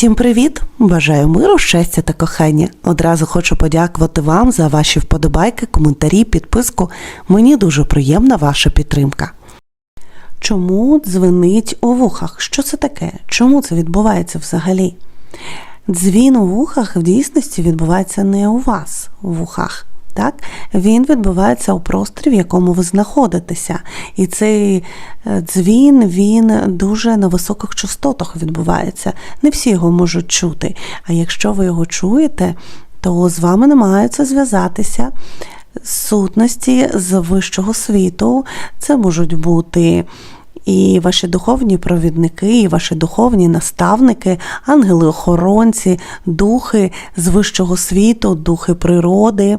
Всім привіт! Бажаю миру, щастя та кохання. Одразу хочу подякувати вам за ваші вподобайки, коментарі, підписку. Мені дуже приємна ваша підтримка. Чому дзвенить у вухах? Що це таке? Чому це відбувається взагалі? Дзвін у вухах в дійсності відбувається не у вас у вухах. Так? Він відбувається у просторі, в якому ви знаходитеся. І цей е, дзвін він дуже на високих частотах відбувається. Не всі його можуть чути. А якщо ви його чуєте, то з вами намагаються зв'язатися сутності з вищого світу. Це можуть бути. І ваші духовні провідники, і ваші духовні наставники, ангели-охоронці, духи з вищого світу, духи природи.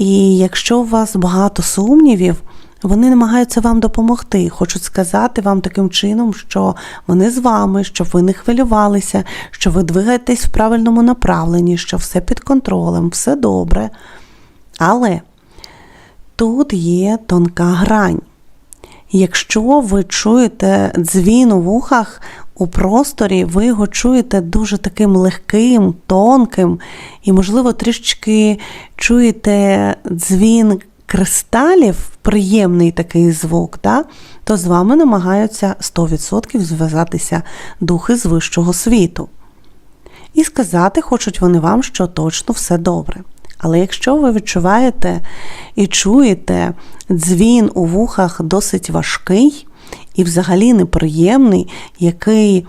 І якщо у вас багато сумнівів, вони намагаються вам допомогти, хочуть сказати вам таким чином, що вони з вами, щоб ви не хвилювалися, що ви двигаєтесь в правильному направленні, що все під контролем, все добре. Але тут є тонка грань. Якщо ви чуєте дзвін у вухах у просторі, ви його чуєте дуже таким легким, тонким, і, можливо, трішечки чуєте дзвін кристалів, приємний такий звук, да? то з вами намагаються 100% зв'язатися духи з вищого світу. І сказати хочуть вони вам, що точно все добре. Але якщо ви відчуваєте і чуєте дзвін у вухах досить важкий і взагалі неприємний, який е,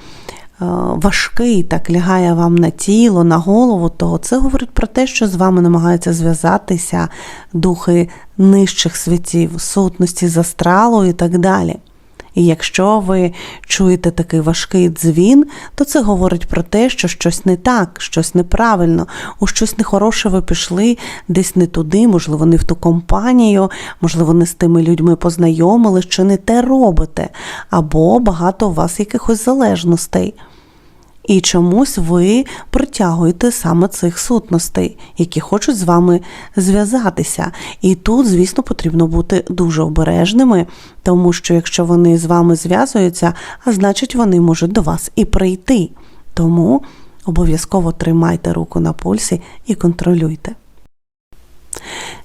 важкий так лягає вам на тіло, на голову, то це говорить про те, що з вами намагаються зв'язатися духи нижчих світів, сутності з астралу і так далі. І якщо ви чуєте такий важкий дзвін, то це говорить про те, що щось не так, щось неправильно, у щось нехороше ви пішли десь не туди, можливо, не в ту компанію, можливо, не з тими людьми познайомили, що не те робите, або багато у вас якихось залежностей. І чомусь ви притягуєте саме цих сутностей, які хочуть з вами зв'язатися. І тут, звісно, потрібно бути дуже обережними, тому що якщо вони з вами зв'язуються, а значить вони можуть до вас і прийти. Тому обов'язково тримайте руку на пульсі і контролюйте.